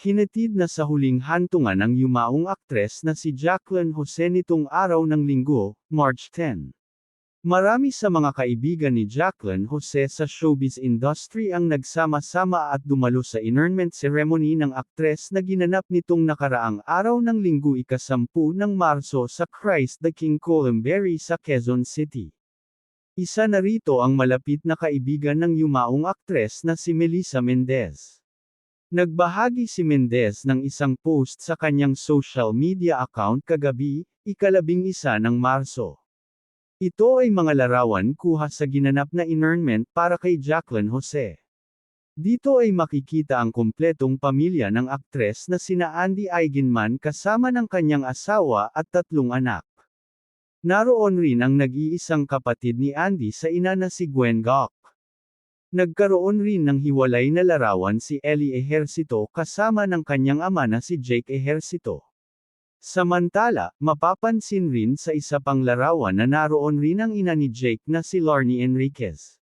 Hinatid na sa huling hantungan ng yumaong aktres na si Jacqueline Jose nitong araw ng linggo, March 10. Marami sa mga kaibigan ni Jacqueline Jose sa showbiz industry ang nagsama-sama at dumalo sa inurnment ceremony ng aktres na ginanap nitong nakaraang araw ng linggo ikasampu ng Marso sa Christ the King Columbary sa Quezon City. Isa na rito ang malapit na kaibigan ng yumaong aktres na si Melissa Mendez. Nagbahagi si Mendez ng isang post sa kanyang social media account kagabi, ikalabing isa ng Marso. Ito ay mga larawan kuha sa ginanap na inurnment para kay Jacqueline Jose. Dito ay makikita ang kumpletong pamilya ng aktres na sina Andy Eigenman kasama ng kanyang asawa at tatlong anak. Naroon rin ang nag-iisang kapatid ni Andy sa ina na si Gwen Gok. Nagkaroon rin ng hiwalay na larawan si Ellie Ejercito kasama ng kanyang ama na si Jake Ejercito. Samantala, mapapansin rin sa isa pang larawan na naroon rin ang ina ni Jake na si Larnie Enriquez.